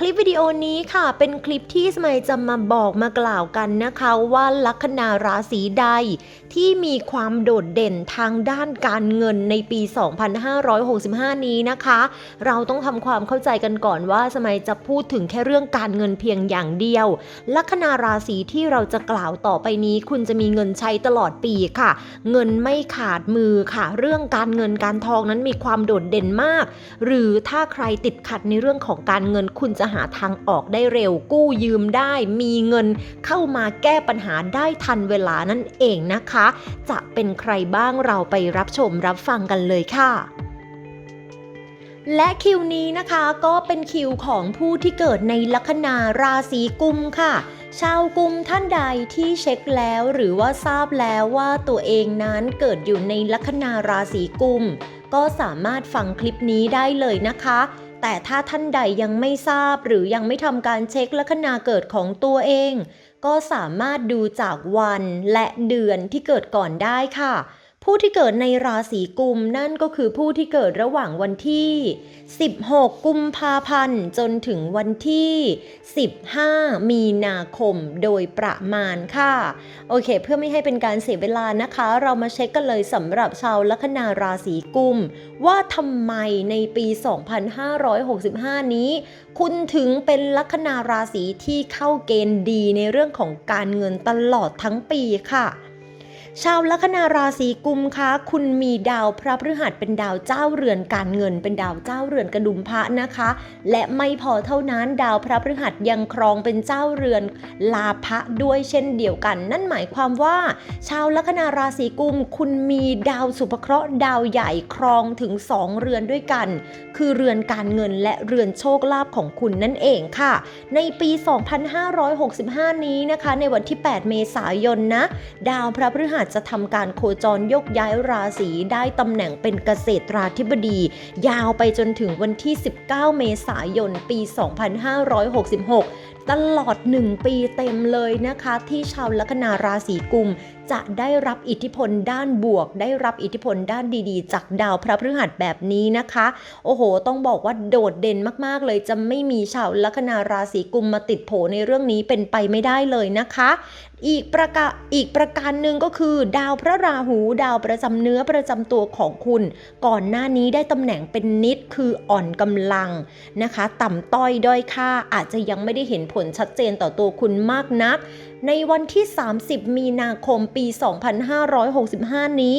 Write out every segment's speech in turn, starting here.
คลิปวิดีโอนี้ค่ะเป็นคลิปที่สมัยจะมาบอกมากล่าวกันนะคะว่าลัคนาราศีใดที่มีความโดดเด่นทางด้านการเงินในปี 2565 นี้นะคะ เราต้องทำความเข้าใจกันก่อนว่าสมัยจะพูดถึงแค่เรื่องการเงินเพียงอย่างเดียว ลัคนาราศีที่เราจะกล่าวต่อไปนี้ คุณจะมีเงินใช้ตลอดปีค่ะ เงินไม่ขาดมือค่ะ เรื่องการเงินการทองนั้นมีความโดดเด่นมาก หรือถ้าใครติดขัดในเรื่องของการเงินคุณจะหาทางออกได้เร็วกู้ยืมได้ มีเงินเข้ามาแก้ปัญหาได้ทันเวลานั่นเองนะคะ จะเป็นใครบ้างเราไปรับชมรับฟังกันเลยค่ะและคิวนี้นะคะก็เป็นคิวของผู้ที่เกิดในลัคนาราศีกุมค่ะ ชาวกุมท่านใดที่เช็คแล้วหรือว่าทราบแล้วว่าตัวเองนั้นเกิดอยู่ในลัคนาราศีกุม ก็สามารถฟังคลิปนี้ได้เลยนะคะ แต่ถ้าท่านใดยังไม่ทราบหรือยังไม่ทำการเช็คลัคนาเกิดของตัวเอง ก็สามารถดูจากวันและเดือนที่เกิดก่อนได้ค่ะ ผู้ที่เกิดในราศีกุมนั่นก็คือผู้ที่เกิดระหว่างวันที่ 16 กุมภาพันธ์ จนถึงวันที่ 15 มีนาคมโดยประมาณค่ะ โอเค เพื่อไม่ให้เป็นการเสียเวลานะคะ เรามาเช็คกันเลยสำหรับชาวลัคนาราศีกุม ว่าทำไมในปี 2565 นี้ คุณถึงเป็นลัคนาราศีที่เข้าเกณฑ์ดีในเรื่องของการเงินตลอดทั้งปีค่ะ ชาวลัคนาราศีกุมคะคุณมีดาวพระพฤหัสเป็นดาวเจ้าเรือนการเงิน เป็นดาวเจ้าเรือนกระดุมพระนะคะ และไม่พอเท่านั้นดาวพระพฤหัสยังครองเป็นเจ้าเรือนลาภะด้วยเช่นเดียวกัน นั่นหมายความว่า ชาวลัคนาราศีกุม คุณมีดาวสุภเคราะห์ดาวใหญ่ครองถึง 2 เรือนด้วยกัน คือเรือนการเงินและเรือนโชคลาภของคุณนั่นเองค่ะ ในปี 2565 นี้นะคะ ในวันที่ 8 เมษายนนะ ดาวพระพฤหัสจะทำการโคจรยกย้ายราศีได้ตำแหน่งเป็นเกษตราธิบดี ยาวไปจนถึงวันที่ 19 เมษายน ปี 2566 ตลอด 1 ปีเต็มเลยนะคะ ที่ชาวลัคนาราศีกุม จะได้รับอิทธิพลด้านบวก ได้รับอิทธิพลด้านดีๆ จากดาวพระพฤหัสแบบนี้นะคะ โอ้โห ต้องบอกว่าโดดเด่นมากๆเลยจะไม่มีชาวลัคนาราศีกุมมาติดโผในเรื่องนี้เป็นไปไม่ได้เลยนะคะ อีกประกาอีกประการหนึ่งก็คือ ดาวพระราหูดาวประจำเนื้อประจำตัวของคุณ ก่อนหน้านี้ได้ตำแหน่งเป็นนิดคืออ่อนกำลังนะคะ ต่ำต้อยด้อยค่าอาจจะยังไม่ได้เห็นผลชัดเจนต่อตัวคุณมากนัก ในวันที่ 30 มีนาคมปี 2565 นี้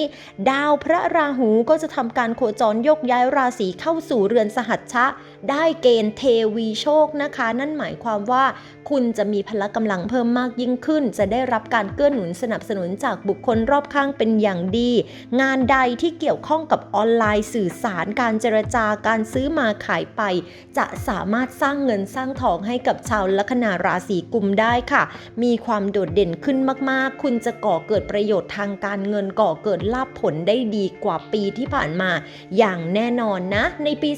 ดาวพระราหูก็จะทำการโคจรยกย้ายราศีเข้าสู่เรือนสหัชชะได้เกณฑ์เทวีโชคนะคะ นั่นหมายความว่าคุณจะมีพละกำลังเพิ่มมากยิ่งขึ้น จะได้รับการเกื้อหนุนสนับสนุนจากบุคคลรอบข้างเป็นอย่างดี งานใดที่เกี่ยวข้องกับออนไลน์สื่อสารการเจรจาการซื้อมาขายไป จะสามารถสร้างเงินสร้างทองให้กับชาวลัคนาราศีกุมได้ค่ะ มีความโดดเด่นขึ้นมากๆ คุณจะก่อเกิดประโยชน์ทางการเงินก่อเกิดลาภผลได้ดีกว่าปีที่ผ่านมา อย่างแน่นอนนะ ในปี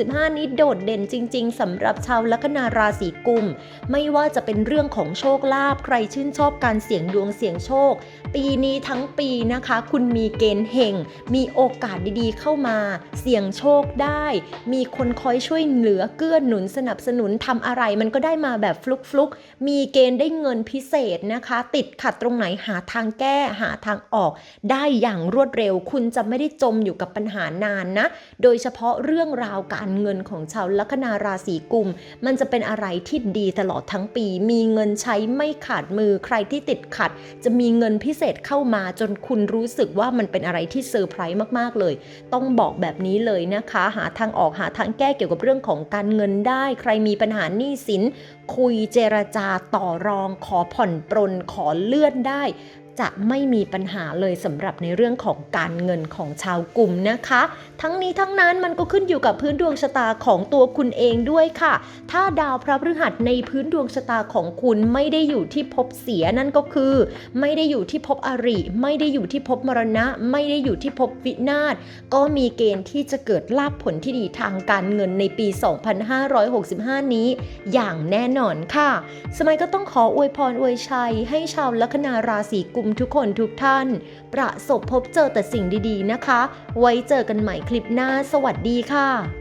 2015 นี้โดดเด่นจริง ๆสำหรับชาวลัคนาราศีกุม ไม่ว่าจะเป็นเรื่องของโชคลาภใครชื่นชอบการเสี่ยงดวงเสี่ยงโชคปีนี้ทั้งปีนะคะ คุณมีเกณฑ์เฮงมีโอกาสดีๆ เข้ามา เสี่ยงโชคได้ มีคนคอยช่วยเหลือเกื้อหนุนสนับสนุนทำอะไร มันก็ได้มาแบบฟลุกๆ มีเกณฑ์ได้เงินพิเศษนะคะ ติดขัดตรงไหนหาทางแก้หาทางออก ได้อย่างรวดเร็ว คุณจะไม่ได้จมอยู่กับปัญหานานนะ โดยเฉพาะเรื่องราวการเงินของชาวลัคนาราศีกุม มันจะเป็นอะไรที่ดีตลอดทั้งปี มีเงินใช้ไม่ขาดมือใครที่ติดขัด จะมีเงินพิเศเศษเข้ามาจนคุณรู้สึกว่ามันเป็นอะไรที่เซอร์ไพรส์มากๆเลย ต้องบอกแบบนี้เลยนะคะ หาทางออกหาทางแก้เกี่ยวกับเรื่องของการเงินได้ ใครมีปัญหาหนี้สิน คุยเจรจาต่อรอง ขอผ่อนปรนขอเลื่อนได้ จะไม่มีปัญหาเลยสำหรับในเรื่องของการเงินของชาวกลุ่มนะคะ ทั้งนี้ทั้งนั้นมันก็ขึ้นอยู่กับพื้นดวงชะตาของตัวคุณเองด้วยค่ะ ถ้าดาวพระพฤหัสในพื้นดวงชะตาของคุณไม่ได้อยู่ที่ภพเสียนั่นก็คือ ไม่ได้อยู่ที่ภพอริ ไม่ได้อยู่ที่ภพมรณะ ไม่ได้อยู่ที่ภพวินาศก็มีเกณฑ์ที่จะเกิดลาภผลที่ดีทางการเงินในปี 2565 นี้ อย่างแน่นอนค่ะ สมัยก็ต้องขออวยพรอวยชัยให้ชาวลัคนาราศีกุมทุกคนทุกท่าน ประสบพบเจอแต่สิ่งดีๆนะคะ ไว้เจอกันใหม่คลิปหน้า สวัสดีค่ะ